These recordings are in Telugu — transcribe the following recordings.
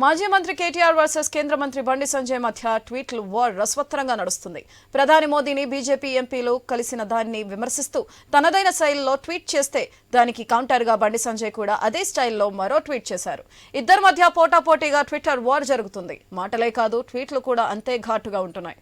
మాజీ మంత్రి కేటీఆర్ వర్సెస్ కేంద్ర మంత్రి బండి సంజయ్ మధ్య ట్వీట్లు వార్ రసవత్తరంగా నడుస్తుంది. ప్రధాని మోదీని బీజేపీ ఎంపీలు కలిసిన దాన్ని విమర్శిస్తూ తనదైన శైలిలో ట్వీట్ చేస్తే దానికి కౌంటర్గా బండి సంజయ్ కూడా అదే స్టైల్లో మరో ట్వీట్ చేశారు. ఇద్దరి మధ్య పోటాపోటీగా ట్విట్టర్ వార్ జరుగుతుంది. మాటలే కాదు ట్వీట్లు కూడా అంతే ఘాటుగా ఉంటున్నాయి.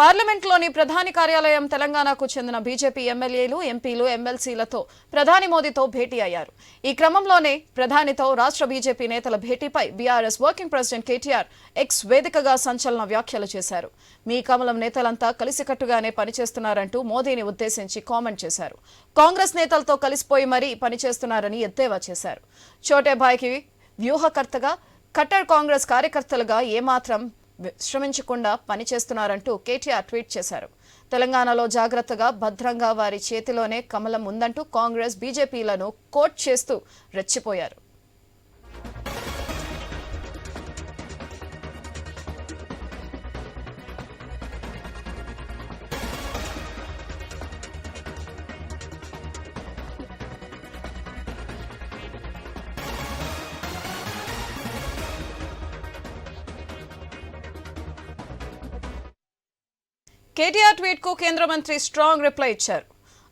పార్లమెంట్లోని ప్రధాని కార్యాలయం తెలంగాణకు చెందిన బీజేపీ ఎమ్మెల్యేలు ఎంపీలు ఎమ్మెల్సీలతో ప్రధాని మోదీతో భేటీ అయ్యారు. ఈ క్రమంలోనే ప్రధానితో రాష్ట్ర బీజేపీ నేతల భేటీపై BRS working president KTR X వేదికగా సంచలన వ్యాఖ్యలు చేశారు. మీ కమలం నేతలంతా కలిసికట్టుగానే పనిచేస్తున్నారంటూ మోదీని ఉద్దేశించి కామెంట్ చేశారు. కాంగ్రెస్ నేతలతో కలిసిపోయి మరీ పనిచేస్తున్నారని ఎద్దేవా చేశారు. చోటేభాయ్కి వ్యూహకర్తగా కట్టర్ కాంగ్రెస్ కార్యకర్తలుగా ఏమాత్రం విశ్రమించకుండా పనిచేస్తున్నారంటూ కేటీఆర్ ట్వీట్ చేశారు. తెలంగాణలో జాగ్రత్తగా భద్రంగా వారి చేతిలోనే కమలం ఉందంటూ కాంగ్రెస్ బీజేపీలను కోట్ చేస్తూ రెచ్చిపోయారు. కేటీఆర్ ట్వీట్కు కేంద్ర మంత్రి స్ట్రాంగ్ రిప్లై ఇచ్చారు.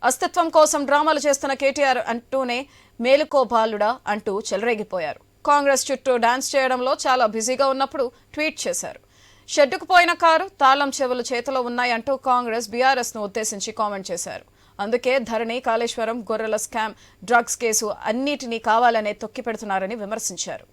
అస్తిత్వం కోసం డ్రామాలు చేస్తున్న కేటీఆర్ అంటూనే మేలుకో బాలుడా అంటూ చెలరేగిపోయారు. కాంగ్రెస్ చుట్టూ డాన్స్ చేయడంలో చాలా బిజీగా ఉన్నప్పుడు ట్వీట్ చేశారు. షెడ్డుకు పోయిన కారు తాళం చెవులు చేతిలో ఉన్నాయంటూ కాంగ్రెస్ బీఆర్ఎస్ను ఉద్దేశించి కామెంట్ చేశారు. అందుకే ధరణి కాళేశ్వరం గొర్రెల స్కామ్ డ్రగ్స్ కేసు అన్నిటినీ కావాలనే తొక్కిపెడుతున్నారని విమర్శించారు.